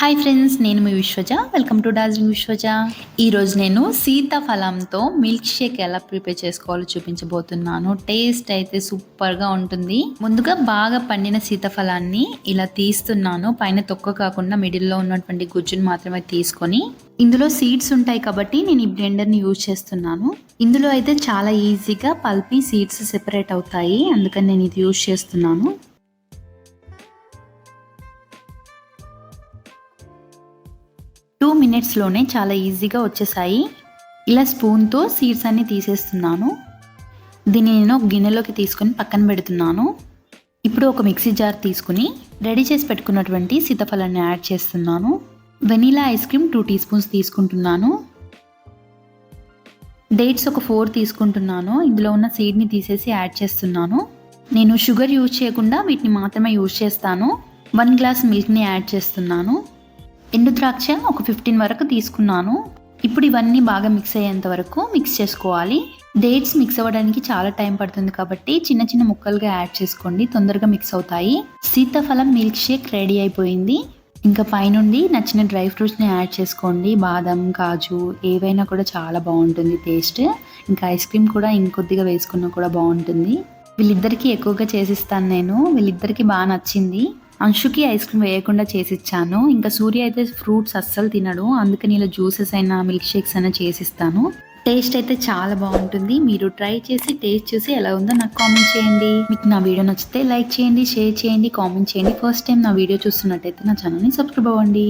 Hi friends నేను మీ విశ్వజ. Welcome to Darjeeling Vishwaja. ఈరోజు నేను సీతాఫలంతో మిల్క్ షేక్ ఎలా ప్రిపేర్ చేసుకోవాలో చూపించబోతున్నాను. టేస్ట్ అయితే సూపర్గా ఉంటుంది. ముందుగా బాగా పండిన సీతాఫలాన్ని ఇలా తీస్తున్నాను. పైన తొక్క కాకుండా మిడిల్లో ఉన్నటువంటి గుజ్జును మాత్రమే తీసుకొని ఇందులో సీడ్స్ ఉంటాయి కాబట్టి నేను ఈ బ్లెండర్ని యూజ్ చేస్తున్నాను. ఇందులో అయితే చాలా ఈజీగా పల్పి సీడ్స్ సెపరేట్ అవుతాయి. అందుకని నేను ఇది యూజ్ చేస్తున్నాను. టూ మినిట్స్లోనే చాలా ఈజీగా వచ్చేసాయి. ఇలా స్పూన్తో సీడ్స్ అన్ని తీసేస్తున్నాను. దీన్ని నేను ఒక గిన్నెలోకి తీసుకొని పక్కన పెడుతున్నాను. ఇప్పుడు ఒక మిక్సీ జార్ తీసుకుని రెడీ చేసి పెట్టుకున్నటువంటి సీతాఫలాన్ని యాడ్ చేస్తున్నాను. Vanilla ice cream two teaspoons తీసుకుంటున్నాను. డేట్స్ ఒక ఫోర్ తీసుకుంటున్నాను. ఇందులో ఉన్న సీడ్ని తీసేసి యాడ్ చేస్తున్నాను. నేను షుగర్ యూజ్ చేయకుండా వీటిని మాత్రమే యూజ్ చేస్తాను. వన్ గ్లాస్ మిల్క్ని యాడ్ చేస్తున్నాను. ఎండు ద్రాక్ష ఒక ఫిఫ్టీన్ వరకు తీసుకున్నాను. ఇప్పుడు ఇవన్నీ బాగా మిక్స్ అయ్యేంత వరకు మిక్స్ చేసుకోవాలి. డేట్స్ మిక్స్ అవ్వడానికి చాలా టైం పడుతుంది కాబట్టి చిన్న చిన్న ముక్కలుగా యాడ్ చేసుకోండి తొందరగా మిక్స్ అవుతాయి. సీతాఫలం మిల్క్ షేక్ రెడీ అయిపోయింది. ఇంకా పైనుండి నచ్చిన డ్రై ఫ్రూట్స్ని యాడ్ చేసుకోండి. బాదం కాజు ఏవైనా కూడా చాలా బాగుంటుంది టేస్ట్ ఇంకా ఐస్ క్రీమ్ కూడా ఇంకొద్దిగా వేసుకున్నా కూడా బాగుంటుంది. వీళ్ళిద్దరికీ ఎక్కువగా చేసిస్తాను నేను. వీళ్ళిద్దరికీ బాగా నచ్చింది. అంశుకి ఐస్ క్రీమ్ వేయకుండా చేసిచ్చాను. ఇంకా సూర్య అయితే ఫ్రూట్స్ అస్సలు తినడు. అందుకని ఇలా జ్యూసెస్ అయినా మిల్క్ షేక్స్ అయినా చేసిస్తాను. టేస్ట్ అయితే చాలా బాగుంటుంది. మీరు ట్రై చేసి టేస్ట్ చూసి ఎలా ఉందో నాకు కామెంట్ చేయండి. మీకు నా వీడియో నచ్చితే లైక్ చేయండి షేర్ చేయండి కామెంట్ చేయండి. ఫస్ట్ టైం నా వీడియో చూస్తున్నట్టయితే నా ఛానల్ని సబ్స్క్రైబ్ అవ్వండి.